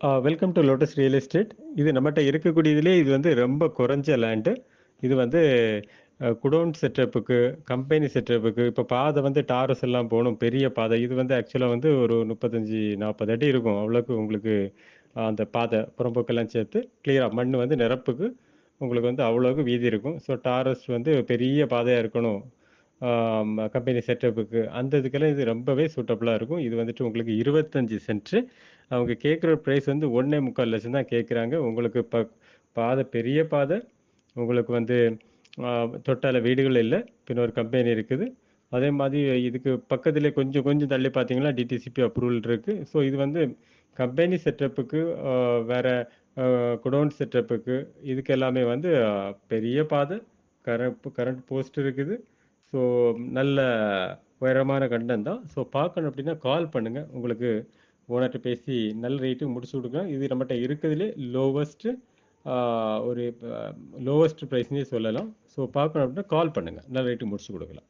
Welcome to Lotus real estate இது நம்மகிட்ட இருக்கக்கூடியதுலேயே இது வந்து ரொம்ப குறைஞ்ச லேண்டு இது வந்து குடோன் செட்டப்புக்கு கம்பெனி செட்டப்புக்கு இப்போ பாதை வந்து டாரஸ் எல்லாம் போகணும் பெரிய பாதை. இது வந்து ஆக்சுவலாக வந்து ஒரு முப்பத்தஞ்சு நாற்பது அடி இருக்கும் அவ்வளோக்கு உங்களுக்கு அந்த பாதை புறம்போக்கெல்லாம் சேர்த்து கிளியராக மண் வந்து நிரப்புக்கு உங்களுக்கு வந்து அவ்வளோக்கு வீதி இருக்கும். ஸோ டாரஸ் வந்து பெரிய பாதையாக இருக்கணும். கம்பெனி செட்டப்புக்கு அந்த இதுக்கெல்லாம் இது ரொம்பவே சூட்டபுளாக இருக்கும். இது வந்துட்டு உங்களுக்கு இருபத்தஞ்சி சென்ட்டு அவங்க கேட்குற ப்ரைஸ் வந்து ஒன்றே முக்கால் லட்சம் தான் கேட்குறாங்க. உங்களுக்கு ப பாதை பெரிய பாதை. உங்களுக்கு வந்து தொட்டால வீடுகள் இல்லை. பின்ன ஒரு கம்பெனி இருக்குது. அதே மாதிரி இதுக்கு பக்கத்தில் கொஞ்சம் கொஞ்சம் தள்ளி பார்த்தீங்கன்னா டிடிசிபி அப்ரூவல் இருக்குது ஸோ இது வந்து கம்பெனி செட்டப்புக்கு வேறு குடோன் செட்டப்புக்கு இதுக்கு எல்லாமே வந்து பெரிய பாதை. கரண்ட் கரண்ட் போஸ்ட் இருக்குது. ஸோ நல்ல உயரமான கண்டம் தான். ஸோ பார்க்கணும் அப்படின்னா கால் பண்ணுங்கள் உங்களுக்கு ஓனர்கிட்ட பேசி நல்ல ரேட்டுக்கு முடிச்சு கொடுக்கலாம் இது நம்மகிட்ட இருக்கிறதுலே லோவஸ்ட்டு ஒரு லோவஸ்ட் ப்ரைஸ்னே சொல்லலாம். ஸோ பார்க்கணும் அப்படின்னா கால் பண்ணுங்கள் நல்ல ரேட்டுக்கு முடிச்சு கொடுக்கலாம்.